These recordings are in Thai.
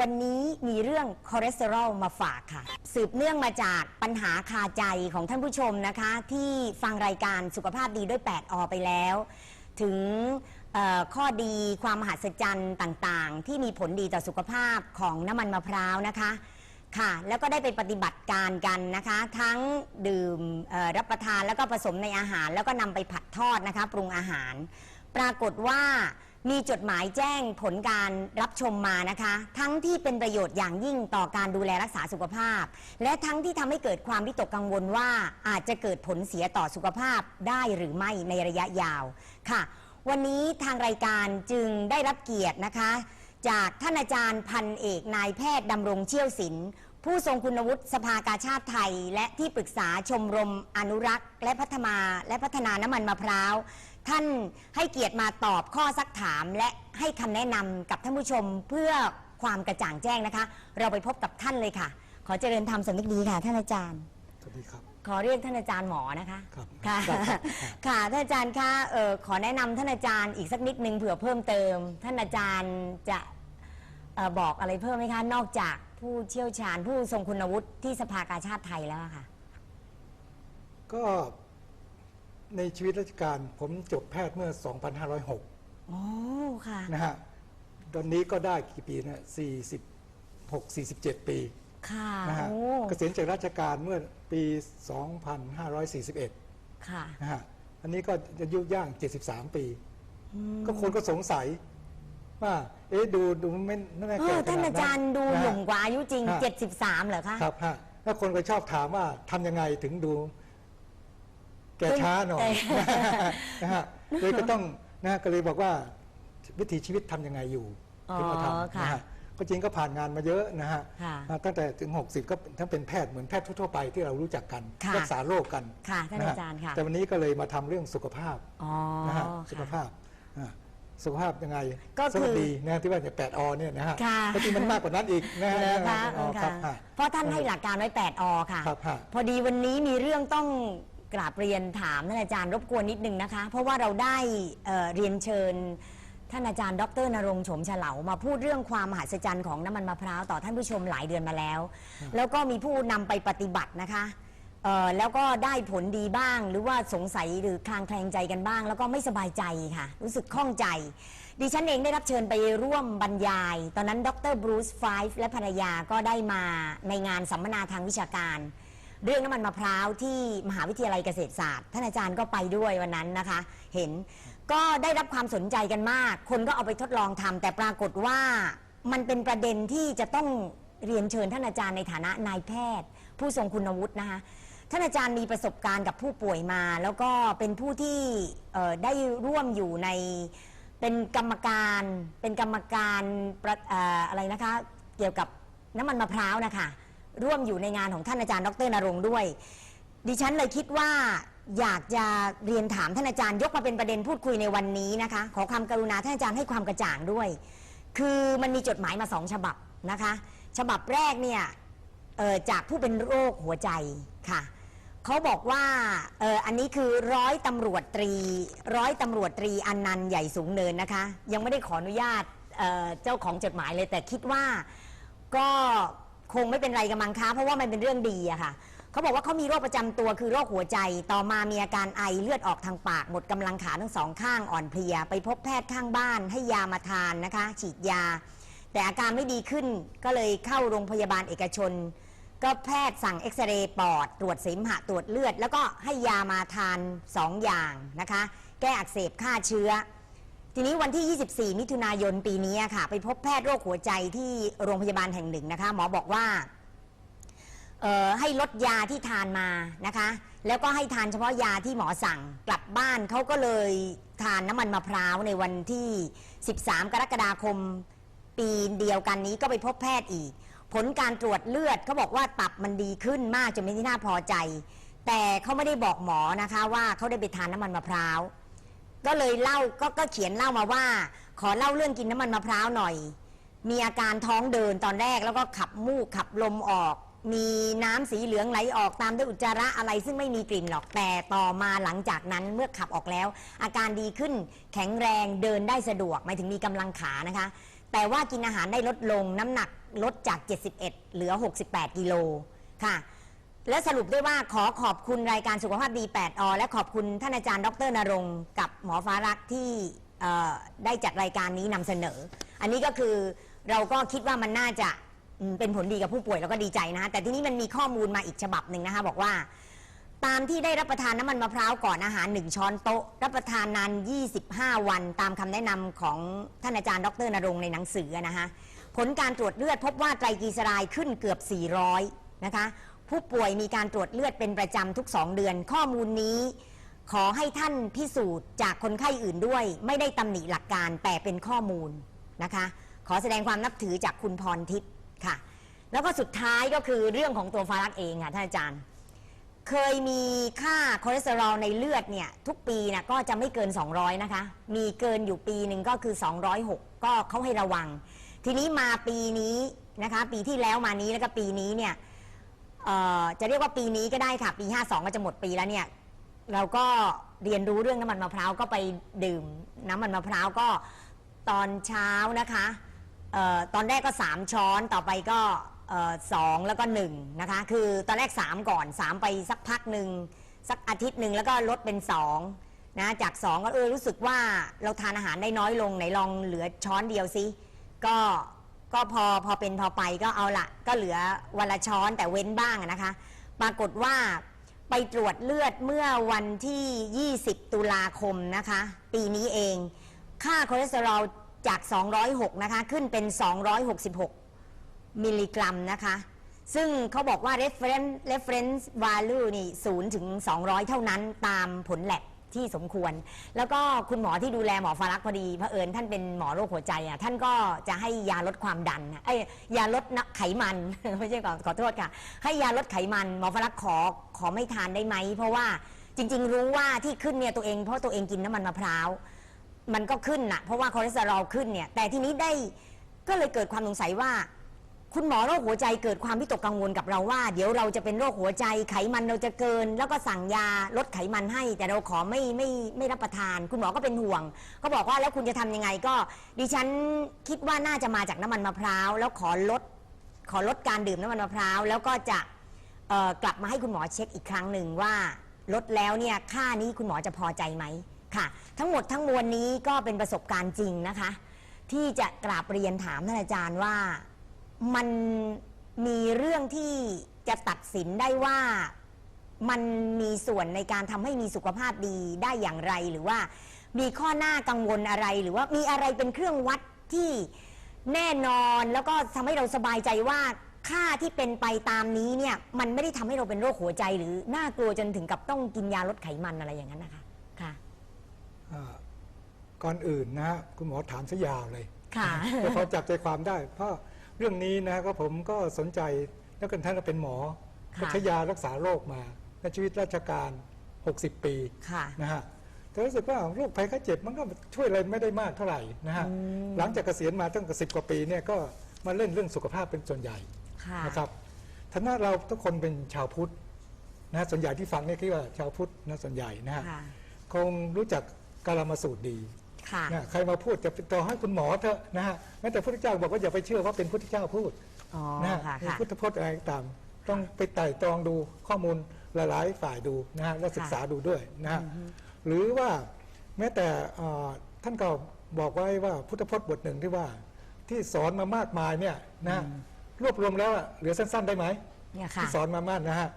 วันนี้มีเรื่องคอเลสเตอรอลมาฝากค่ะ สืบเนื่องมาจากปัญหาคาใจของท่านผู้ชมนะคะ ที่ฟังรายการสุขภาพดีด้วย 8 อไปแล้ว ถึงข้อดีความมหัศจรรย์ต่างๆ ที่มีผลดีต่อสุขภาพของน้ำมันมะพร้าวนะคะค่ะ แล้วก็ได้ไปปฏิบัติการกันนะคะ ทั้งดื่มรับประทานแล้วก็ผสมในอาหาร แล้วก็นำไปผัดทอดนะคะ ปรุงอาหาร ปรากฏว่า มีจดหมายแจ้งผลการรับชมมานะคะ ทั้งที่เป็นประโยชน์อย่างยิ่งต่อการดูแลรักษาสุขภาพ และทั้งที่ทำให้เกิดความวิตกกังวลว่าอาจจะเกิดผลเสียต่อสุขภาพได้หรือไม่ในระยะยาวค่ะ วันนี้ทางรายการจึงได้รับเกียรตินะคะ จากท่านอาจารย์พันเอกนายแพทย์ดำรงเชี่ยวศิลป์ผู้ทรงคุณวุฒิสภากาชาติไทย และที่ปรึกษาชมรมอนุรักษ์ และพัฒนาและพัฒนาน้ำมันมะพร้าว ท่านให้เกียรติมาตอบข้อซักถาม และให้คำแนะนำกับท่านผู้ชมเพื่อความกระจ่างแจ้งนะคะ เราไปพบกับท่านเลยค่ะ ขอเจริญธรรมสำนึกดีค่ะ ท่านอาจารย์ สวัสดีครับ ขอเรียกท่านอาจารย์หมอนะคะ ครับค่ะครับครับค่ะ ท่านอาจารย์คะเอ่อขอแนะนำท่านอาจารย์อีกสักนิดนึงเผื่อเพิ่มเติม ท่านอาจารย์จะเอ่อบอกอะไรเพิ่มไหมคะ นอกจากผู้เชี่ยวชาญผู้ทรงคุณวุฒิที่สภากาชาติไทยแล้วอะค่ะ ก็ ในชีวิตราชการผมจบแพทย์เมื่อ 2506 โอ้ค่ะ นะฮะ ตอนนี้ก็ได้กี่ปีนะ46 47 ปี ค่ะนะฮะ โอ้เกษียณจากราชการเมื่อปี 2541 ค่ะนะฮะ อันนี้ก็อายุย่าง 73 ปีก็คนก็สงสัย ว่า เอ๊ะดูดูไม่ไม่น่าเอแก่อขท่านนาดอาจารย์ดูนะหฮะ นุ่มกว่าอายุจริง ฮะ 73 เหรอคะ ครับฮะแล้วคนก็ชอบถามว่าทำยังไงถึงดู แก่ช้าหน่อยนะฮะเลยก็ต้องนะก็เลยบอกว่าวิถีชีวิตทำยังไงอยู่อ๋อถึงมาค่ะทำนะฮะก็จริงก็ผ่านงานมาเยอะนะฮะค่ะอ่าตั้งแต่ถึง 60 ก็ทั้งเป็นแพทย์เหมือนแพทย์ทั่วๆไปที่เรารู้จักกันค่ะรักษาโรคกันค่ะท่านะฮอาจารย์ค่ะแต่วันนี้ก็เลยมาทำเรื่องสุขภาพอ๋อนะฮะค่ะสุขภาพอ่าสุขภาพยังไงก็คือสวัสดีนะที่ว่าเนี่ยแปดอเนี่ยนะฮะค่ะก็จริงมันมากกว่านั้นอีกนะฮะเหรอคะอ๋อเออครัค่ะบฮะเพราะท่านให้หลักการไว้8อค่ะครับฮะพอดีวันนี้มีเรื่องต้อง กราบเรียนถามท่านอาจารย์รบกวนนิดนึงนะคะ เพราะว่าเราได้เอ่อเรียนเชิญ ท่านอาจารย์ดรนรงค์โฉมฉลามาพูดเรื่องความมหัศจรรย์ของน้ำมันมะพร้าวต่อท่านผู้ชมหลายเดือนมาแล้ว แล้วก็มีผู้นำไปปฏิบัตินะคะเอ่อแล้วก็ได้ผลดีบ้าง หรือว่าสงสัยหรือคลางแคลงใจกันบ้าง แล้วก็ไม่สบายใจค่ะ รู้สึกข้องใจ ดิฉันเองได้รับเชิญไปร่วมบรรยาย ตอนนั้นดรบรูซไฟฟ์และภรรยาก็ได้มาในงานสัมมนาทางวิชาการ เรื่องน้ำมันมะพร้าวที่มหาวิทยาลัยเกษตรศาสตร์ ท่านอาจารย์ก็ไปด้วยวันนั้นนะคะ เห็นก็ได้รับความสนใจกันมาก คนก็เอาไปทดลองทำแต่ปรากฏว่ามันเป็นประเด็นที่จะต้องเรียนเชิญท่านอาจารย์ในฐานะนายแพทย์ ผู้ทรงคุณวุฒินะคะ ท่านอาจารย์มีประสบการณ์กับผู้ป่วยมา แล้วก็เป็นผู้ที่เอ่อได้ร่วมอยู่ในเป็นกรรมการเป็นกรรมการประเอ่ออะไรนะคะ เกี่ยวกับน้ำมันมะพร้าวนะคะ ร่วมอยู่ในงานของท่านอาจารย์ดรนรงค์ด้วย ดิฉันเลยคิดว่าอยากจะเรียนถามท่านอาจารย์ยกมาเป็นประเด็นพูดคุยในวันนี้นะคะ ขอความกรุณาท่านอาจารย์ให้ความกระจ่างด้วย คือมันมีจดหมายมาสองฉบับนะคะ ฉบับแรกเนี่ยจากผู้เป็นโรคหัวใจค่ะเขาบอกว่าเอออันนี้คือร้อยตำรวจตรีร้อยตำรวจตรีอันนันต์ใหญ่สูงเนินนะคะ ยังไม่ได้ขออนุญาตเเจ้าของจดหมายเลยแต่คิดว่าก็ คงไม่เป็นไรกับมังคะเพราะว่ามันเป็นเรื่องดีอะค่ะเขาบอกว่าเขามีโรคประจำตัวคือโรคหัวใจ ต่อมามีอาการไอเลือดออกทางปาก หมดกำลังขาทั้งสองข้างอ่อนเพลีย ไปพบแพทย์ข้างบ้านให้ยามาทานนะคะ ฉีดยา แต่อาการไม่ดีขึ้นก็เลยเข้าโรงพยาบาลเอกชน ก็แพทย์สั่งเอ็กซเรย์ปอด ตรวจเสมหะตรวจเลือด แล้วก็ให้ยามาทาน2อย่างนะคะ แก้อักเสบฆ่าเชื้อ ทีนี้วันที่ 24 มิถุนายนปีนี้ค่ะ ไปพบแพทย์โรคหัวใจที่โรงพยาบาลแห่งหนึ่งนะคะ หมอบอกว่าให้ลดยาที่ทานมานะคะ แล้วก็ให้ทานเฉพาะยาที่หมอสั่งกลับบ้านเขาก็เลยทานน้ำมันมะพร้าวในวันที่ 13 กรกฎาคมปีเดียวกันนี้ก็ไปพบแพทย์อีก ผลการตรวจเลือดเขาบอกว่าตับมันดีขึ้นมากจนเป็นที่น่าพอใจ แต่เขาไม่ได้บอกหมอนะคะว่าเขาได้ไปทานน้ำมันมะพร้าว ก็เลยเล่าก็ก็เขียนเล่ามาว่า ขอเล่าเรื่องกินน้ำมันมะพร้าวหน่อย มีอาการท้องเดินตอนแรกแล้วก็ขับมูกขับลมออก มีน้ำสีเหลืองไหลออกตามด้วยอุจจาระอะไรซึ่งไม่มีกลิ่นหรอกแต่ต่อมาหลังจากนั้นเมื่อขับออกแล้ว อาการดีขึ้นแข็งแรงเดินได้สะดวกหมายถึงมีกำลังขานะคะ แต่ว่ากินอาหารได้ลดลงน้ำหนักลดจาก 71 เหลือ 68 กิโลค่ะ และสรุปได้ว่าขอขอบคุณรายการสุขภาพดี 8อและขอบคุณท่านอาจารย์ดรนรงค์กับหมอฟ้ารักที่เอ่อได้จัดรายการนี้นำเสนอ อันนี้ก็คือเราก็คิดว่ามันน่าจะอืมเป็นผลดีกับผู้ป่วยแล้วก็ดีใจนะคะแต่ทีนี้มันมีข้อมูลมาอีกฉบับหนึ่งนะคะบอกว่า ตามที่ได้รับประทานน้ำมันมะพร้าวก่อนอาหาร 1 ช้อนโต๊ะ รับประทานนาน 25 วัน ตามคำแนะนำของท่านอาจารย์ดรนรงค์ในหนังสือนะคะผลการตรวจเลือดพบว่าไตรกลีเซอไรด์ขึ้นเกือบ 400 นะคะ ผู้ป่วยมีการตรวจเลือดเป็นประจำทุก2เดือน ข้อมูลนี้ ขอให้ท่านพิสูจน์จากคนไข้อื่นด้วย ไม่ได้ตำหนิหลักการแต่เป็นข้อมูลนะคะ ขอแสดงความนับถือจากคุณพรทิพย์ค่ะ แล้วก็สุดท้ายก็คือเรื่องของตัวฟารักเองค่ะท่านอาจารย์ เคยมีค่าคอเลสเตอรอลในเลือดเนี่ยทุกปีนะก็จะไม่เกิน 200 นะคะ มีเกินอยู่ปีหนึ่งก็คือ 206 ก็เขาให้ระวัง ทีนี้มาปีนี้นะคะ ปีที่แล้วมานี้แล้วก็ปีนี้เนี่ย เอ่อจะเรียกว่าปีนี้ก็ได้ค่ะ ปี 52 ก็จะหมดปีแล้วเนี่ย เราก็เรียนรู้เรื่องน้ำมันมะพร้าวก็ไปดื่ม น้ำมันมะพร้าวก็ตอนเช้านะคะเออตอนแรกก็ 3 ช้อนต่อไปก็เอ่อสองแล้วก็1นะคะ คือตอนแรก 3 ก่อน 3 ไปสักพักหนึ่งสักอาทิตย์หนึ่งแล้วก็ลดเป็น 2 นะ จาก 2 ก็เออรู้สึกว่าเราทานอาหารได้น้อยลงไหนลองเหลือช้อนเดียวสิก็ ก็พอพอเป็นพอไปก็เอาละก็เหลือวันละช้อนแต่เว้นบ้างนะคะ ปรากฏว่าไปตรวจเลือดเมื่อวันที่ 20 ตุลาคมนะคะ ปีนี้เอง ค่าคอเลสเตอรอลจาก 206 นะคะ ขึ้นเป็น 266 มิลลิกรัมนะคะ ซึ่งเขาบอกว่า reference reference value นี่0ถึง 200 เท่านั้นตามผลแลบ ที่สมควร แล้วก็คุณหมอที่ดูแลหมอฟารักษ์พอดีเผอิญท่านเป็นหมอโรคหัวใจอะท่านก็จะให้ยาลดความดันนะเอ้ยยาลดไขมัน ไม่ใช่ขอขอโทษค่ะ ให้ยาลดไขมันหมอฟารักษ์ขอขอไม่ทานได้ไหมเพราะว่าจริง ๆ รู้ว่าที่ขึ้นเนี่ยตัวเองเพราะตัวเองกินน้ำมันมะพร้าวมันก็ขึ้นนะเพราะว่าคอเลสเตอรอลขึ้นเนี่ยแต่ทีนี้ได้ก็เลยเกิดความสงสัยว่า คุณหมอโรคหัวใจเกิดความวิตกกังวลกับเราว่า เดี๋ยวเราจะเป็นโรคหัวใจไขมันเราจะเกิน แล้วก็สั่งยาลดไขมันให้ แต่เราขอไม่ไม่ไม่รับประทาน คุณหมอก็เป็นห่วง ก็บอกว่าแล้วคุณจะทำยังไงก็ ดิฉันคิดว่าน่าจะมาจากน้ำมันมะพร้าว แล้วขอลดขอลดการดื่มน้ำมันมะพร้าว แล้วก็จะเอ่อกลับมาให้คุณหมอเช็คอีกครั้งหนึ่งว่าลดแล้วเนี่ยค่านี้คุณหมอจะพอใจไหมค่ะ ทั้งหมดทั้งมวลนี้ก็เป็นประสบการณ์จริงนะคะ ที่จะกราบเรียนถามท่านอาจารย์ว่า มันมีเรื่องที่จะตัดสินได้ว่ามันมีส่วนในการทำให้มีสุขภาพดีได้อย่างไรหรือว่า มีข้อหน้ากังวลอะไรหรือว่ามีอะไรเป็นเครื่องวัดที่แน่นอนแล้วก็ทำให้เราสบายใจว่าค่าที่เป็นไปตามนี้เนี่ยมันไม่ได้ทำให้เราเป็นโรคหัวใจ หรือน่ากลัวจนถึงกับต้องกินยาลดไขมันอะไรอย่างนั้นนะคะค่ะ อ่าก่อนอื่นนะฮะคุณหมอถามซะยาวเลยค่ะ แต่พอจับใจความได้ เพราะเรื่องนี้นะก็ผมก็สนใจแล้วกันท่านก็เป็นหมอค่ะก็ใช้ยารักษาโรคมาในชีวิตราชการ 60 ปีค่ะนะฮะแต่รู้สึกว่าโรคภัยไข้เจ็บมันก็ช่วยอะไรไม่ได้มากเท่าไหร่นะฮะอืมหลังจากเกษียณมาตั้งแต่สิบกว่าปีเนี่ยก็มาเล่นเรื่องสุขภาพเป็นส่วนใหญ่ค่ะนะครับท่านเราทุกคนเป็นชาวพุทธนะส่วนใหญ่ที่ฟังเนี่ยคิดว่าชาวพุทธนะส่วนใหญ่นะฮะค่ะคงรู้จักกาลามาสูตรดี ค่ะนะใครมาพูดจะต่อให้คุณหมอเถอะนะฮะแม้แต่พระพุทธเจ้าบอกว่าอย่าไปเชื่อว่าเป็นพุทธเจ้าพูดอ๋อนะฮะค่ะมีค่ะ พุทธพจน์อะไรก็ตามต้องไปไต่ตรองดูข้อมูลหลายๆฝ่ายดูนะฮะและศึกษาดูด้วยนะฮะหรือว่าแม้แต่เอ่อท่านก็บอกไว้ว่าพุทธพจน์บทหนึ่งที่ว่า ที่สอนมามากมายเนี่ยนะฮะรวบรวมแล้วอะเหลือสั้น ๆ ได้ไหม เนี่ยค่ะ ที่สอนมามากนะฮะ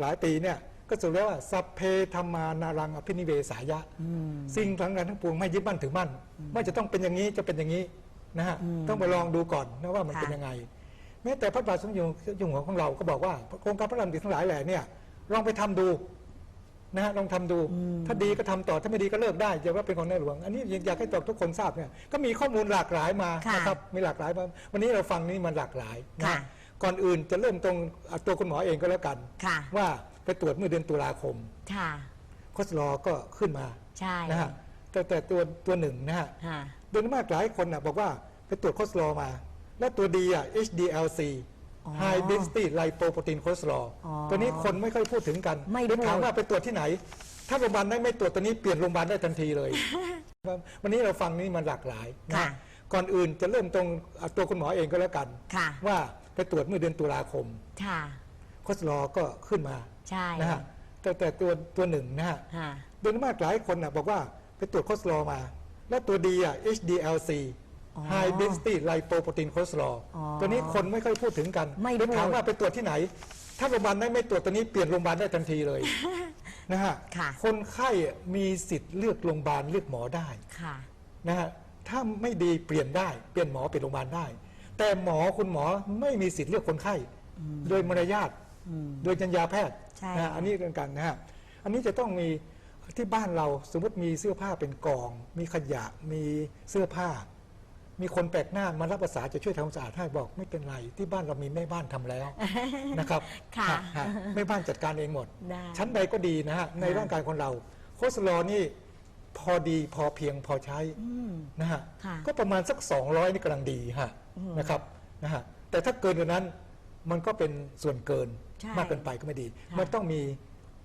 หลายปีเนี่ย ก็สรุปแล้วว่าสัพเพธรรมานารังอภินิเวสายะสิ่งทั้งนั้นทั้งปวงไม่ยึดมั่นถือมั่นว่าจะต้องเป็นอย่างนี้จะเป็นอย่างนี้นะฮะต้องไปลองดูก่อนนะว่ามันค่ะเป็นยังไง แม้แต่พระบาทสมเด็จอยู่หัวของเราก็บอกว่าโครงการพระรามดีทั้งหลายแหล่เนี่ยลองไปทำดูนะฮะลองทำดู ถ้าดีก็ทำต่อถ้าไม่ดีก็เลิกได้อย่าว่าเป็นของในหลวง อันนี้อยากให้ตอบทุกคนทราบเนี่ยก็มีข้อมูลหลากหลายมาค่ะนะครับมีหลากหลายมาวันนี้เราฟังนี่มันหลากหลายนะค่ะก่อนอื่นจะเริ่มตรงอะตัวคุณหมอเองก็แล้วกันค่ะว่า ไปตรวจเมื่อเดือนตุลาคมค่ะโคสลอก็ขึ้นมาใช่ นะฮะแต่แต่ตัวตัวหนึ่งนะฮะค่ะ โดยมากหลายคนนะบอกว่าไปตรวจโคสลอมา แล้วตัวดีอะ HDLC อ๋อ High Density Lipoprotein Cholesterol อ๋อตัวนี้คนไม่ค่อยพูดถึงกันไม่เดี๋ยวถามพูดว่าไปตรวจที่ไหน ถ้าโรงพยาบาลได้ไม่ตรวจตัวนี้เปลี่ยนโรงพยาบาลได้ทันทีเลย วันนี้เราฟังนี่มันหลากหลายนะค่ะ ก่อนอื่นจะเริ่มตรงอะตัวคุณหมอเองก็แล้วกัน ค่ะ ว่าไปตรวจเมื่อเดือนตุลาคม ค่ะ คอสลอก็ขึ้นมา ใช่ นะฮะแต่แต่ตัวตัวหนึ่งนะฮะค่ะ โดยมากหลายคนนะบอกว่าไปตรวจคอสลอมา แล้วตัวดีอะ HDLC อ๋อ High Density Lipoprotein Cholesterol อ๋อตัวนี้คนไม่ค่อยพูดถึงกันไม่เลยถามพูดว่าไปตรวจที่ไหน ถ้าโรงพยาบาลได้ไม่ตรวจตัวนี้เปลี่ยนโรงพยาบาลได้ทันทีเลย นะฮะค่ะ คนไข้มีสิทธิ์เลือกโรงพยาบาลเลือกหมอได้ ค่ะ นะฮะถ้าไม่ดีเปลี่ยนได้เปลี่ยนหมอเปลี่ยนโรงพยาบาลได้ แต่หมอคุณหมอไม่มีสิทธิ์เลือกคนไข้ โดยมารยาท โดยจรรยาแพทย์ใช่นะฮะอันนี้เรื่องกันนะฮะอันนี้จะต้องมีที่บ้านเราสมมติมีเสื้อผ้าเป็นกอง มีขยะมีเสื้อผ้า มีคนแปลกหน้ามารับภาษาจะช่วยทำความสะอาดให้บอกไม่เป็นไร ที่บ้านเรามีแม่บ้านทำแล้ว นะครับค่ะฮฮแม่บ้านจัดการเองหมด ได้ ชั้นใดก็ดีนะฮะในร่างกายคนเราโคสลอลนี่พอดีพอเพียงพอใช้นะฮะค่ะก็ประมาณสัก 200 นี่กำลังดีฮะนะครับนะฮะแต่ถ้าเกินกว่านั้น มันก็เป็นส่วนเกินใช่มากเกินไปก็ไม่ดี ค่ะมันต้องมี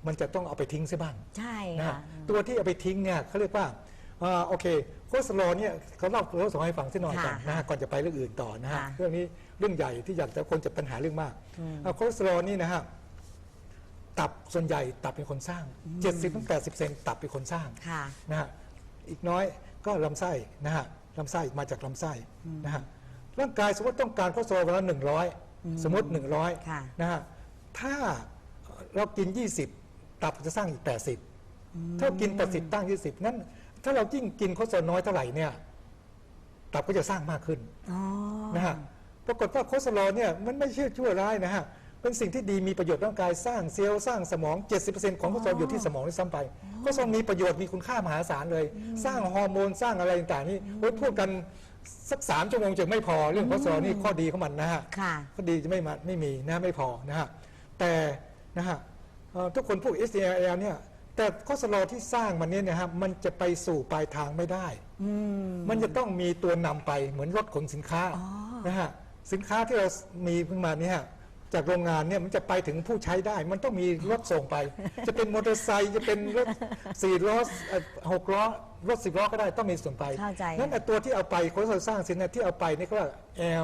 มันจะต้องเอาไปทิ้งซะบ้างใช่นะค่ะฮะตัวที่เอาไปทิ้งเนี่ยเขาเรียกว่าอ่าโอเคโคสลอลเนี่ยเขาเล่าเล่าส่งให้ฟังสักหน่อยก่อนค่ะนะฮะก่อนจะไปเรื่องอื่นต่อนะฮะค่ะเรื่องนี้เรื่องใหญ่ที่อยากจะคนจะปัญหาเรื่องมากอ่าโคสลอลนี่นะฮะตับส่วนใหญ่ตับเป็นคนสร้าง 70-80%เซนตับเป็นคนสร้าง ค่ะ นะฮะอีกน้อยก็ลำไส้นะฮะลำไส้มาจากลำไส้นะฮะร่างกายสมมติต้องการคอเลสเตอรอลวันละหนึ่งร้อย สมมติ100ค่ะนะฮะถ้าเรากิน 20 ตับจะสร้างอีก 80 ถ้ากิน 80 ตั้ง 20 นั้น ถ้าเรายิ่งกินคอเลสเตอรอลน้อยเท่าไหร่เนี่ย ตับก็จะสร้างมากขึ้นอ๋อ นะฮะปรากฏว่าโคเลสเตอรอลเนี่ยมันไม่ใช่ชั่วร้ายนะฮะเป็นสิ่งที่ดีมีประโยชน์ร่างกายสร้างเซลล์สร้างสมอง 70%ของโคเลสเตอรอลอยู่ที่สมองด้วยซ้ำไปโคเลสเตอรอลมีประโยชน์มีคุณค่ามหาศาลเลย สร้างฮอร์โมนสร้างอะไรต่างๆนี่โอ้ยพูดกัน สักสามชั่วโมงจะไม่พอเรื่องโคเลสเตอรอลนี่ข้อดีของมันนะฮะค่ะ ข้อดีจะไม่มาไม่มีนะไม่พอนะฮะแต่นะฮะเอ่อทุกคนพูด SDL เนี่ยแต่คอเลสเตอรอลที่สร้างมันเนี่ยนะฮะมันจะไปสู่ปลายทางไม่ได้มันจะต้องมีตัวนำไปเหมือนรถขนสินค้านะฮะสินค้าที่เรามีขึ้นมาเนี่ยฮะ จากโรงงานเนี่ยมันจะไปถึงผู้ใช้ได้ มันต้องมีรถส่งไป จะเป็นมอเตอร์ไซค์จะเป็นรถสี่ล้อเอ่อหกล้อรถสิบล้อก็ได้ต้องมีส่งไปเข้าใจ นั่นไอ้ตัวที่เอาไปคนเราสร้างสินเนี่ยที่เอาไปนี่ก็ว่า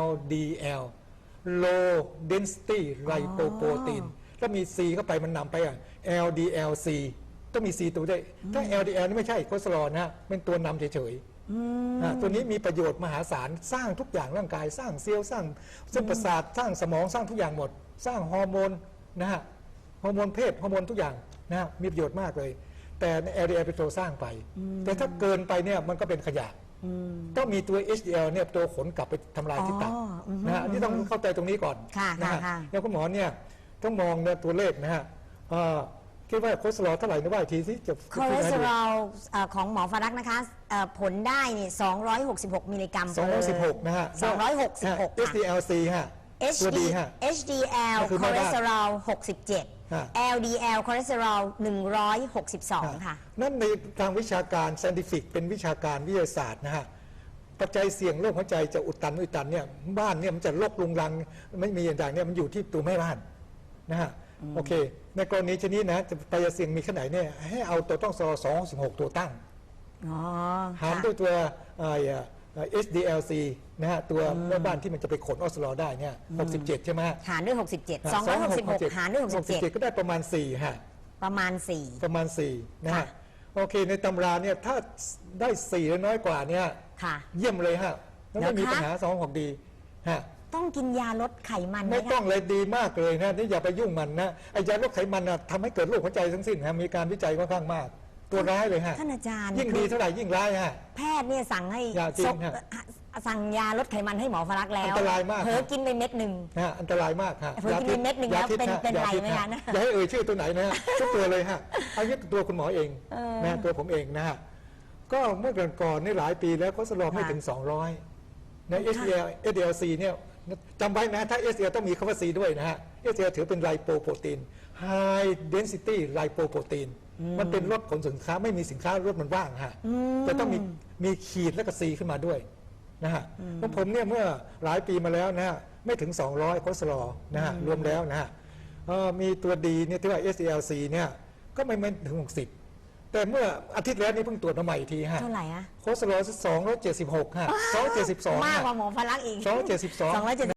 LDL low density lipoprotein แล้วมี C เข้าไปมันนำไปอะ LDLC ต้องมี C ตัวด้วยถ้า LDL นี่ไม่ใช่คอเลสเตอรอลนะเป็นตัวนำเฉยๆ อะตัวนี้มีประโยชน์มหาศาลสร้างทุกอย่างร่างกายสร้างเซลล์สร้างเส้นประสาทสร้างสมองสร้างทุกอย่างหมด สร้างฮอร์โมนนะฮะฮอร์โมนเพศฮอร์โมนทุกอย่างนะฮะมีประโยชน์มากเลย แต่ LDL เป็นตัวสร้างไปแต่ถ้าเกินไปเนี่ยมันก็เป็นขยะต้องมีตัว HDL เนี่ยตัวขนกลับไปทำลายที่ตับอ๋ออือฮึนะฮะอันนี้ต้องเข้าใจตรงนี้ก่อนค่ะนะฮะค่ะ แล้วคุณหมอเนี่ยต้องมองเนี่ยตัวเลขนะฮะเอ่อ คิดว่าคอเลสเตอรอลเท่าไหร่นะว่าอีกทีสิจะคอเลสเตอรอลเอ่อของหมอฟารักษ์นะคะเอ่อผลได้นี่266 มิลลิกรัมสองร้อยสิบหกนะฮะ266ฮะค่ะ HDLC ฮะ ตัว HD ดีฮะ HDL ก็คือคแม่อเลบ้านสเตอรอลฮะ 67 LDL คอเลสเตอรอล162 ค่ะ นั่นในทางวิชาการ scientific เป็นวิชาการวิทยาศาสตร์นะฮะ ปัจจัยเสี่ยงโรคหัวใจจะอุดตันไม่อุดตันเนี่ยบ้านเนี่ยมันจะโรคลุงรังไม่มีอย่างๆเนี่ยมันอยู่ที่ตัวแม่บ้านนะฮะ โอเค ในกรณีชนิดนะจะปัจจัยเสี่ยงมีขนาดเนี่ยให้เอาตัวต้องสอสองสิบหกตัวตั้งอ๋อหารค่ะด้วยตัวเอ่อเอ่อ SDLC นะฮะตัวแม่บ้านที่มันจะไปขนออสโลได้เนี่ย67 ใช่ไหมฮะหารด้วย 67 266 หารด้วย67 ก็ได้ประมาณ 4 ฮะ67ประมาณประมาณ 4นะค่ะฮะ โอเค ในตำราเนี่ยถ้าได้ 4 แล้วน้อยกว่าเนี่ย4ค่ะเยี่ยมเลยฮะแล้วไม่มีเหรอคะปัญหาสองของดีฮะ ต้องกินยาลดไขมันไหมไม่ต้อคะงเลยดีมากเลยนะนี่อย่าไปยุ่งมันนะไอ้ยาลดไขมันนะทำให้เกิดโรคหัวใจทั้งสิ้นฮะมีการวิจัยค่อนข้างมาก ตัวร้ายเลยฮะท่านอาจารย์ยิ่งดีเท่าไหร่ยิ่งร้ายฮะ แพทย์เนี่ยสั่งให้ยาจริงซกฮะสั่งยาลดไขมันให้หมอฟารักษ์แล้วอันตรายมาก เผลอกินไปเม็ดหนึ่ง นะฮะอันตรายมากฮะเผลอกินไปเม็ดหนึ่งแล้วพิษเป็นฮะเป็นยาไรพิษไหมฮคะนะอย่าให้เอ่ยชื่อตัวไหนนะฮะ ทุกตัวเลยฮะเอางี้ตัวคุณหมอเองนะตัวผมเองนะฮะก็เมื่อก่อนก่อนๆนี่หลายปีแล้วคอเลสเตอรอลไม่ถึง 200 ใน HDL HDLC เนี่ย จำไว้นะถ้า HDL ต้องมีคำว่า C ด้วยนะฮะ HDL ถือเป็นไลโปโปรตีน High Density Lipoprotein มันเป็นรถขนสินค้าไม่มีสินค้ารถมันว่างฮะจะต้องมีมีขีดแล้วก็ C ขึ้นมาด้วยนะฮะของผมเนี่ยเมื่อหลายปีมาแล้วนะฮะไม่ถึง 200คอเลสเตอรอลนะฮะรวมแล้วนะฮะเอ่อมีตัวดีเนี่ยที่ว่า SDLC เนี่ยก็ไม่ไม่ถึง 60 แต่เมื่ออาทิตย์แล้วนี่เพิ่งตรวจมาใหม่อีกทีฮะเท่าไหร่อะโคสโลสองร้อยเจ็ดสิบหกฮะสองเจ็ดสิบสองมากกว่าหมอพลักษณ์อีกสองร้อยเจ็ดสิบสอง 272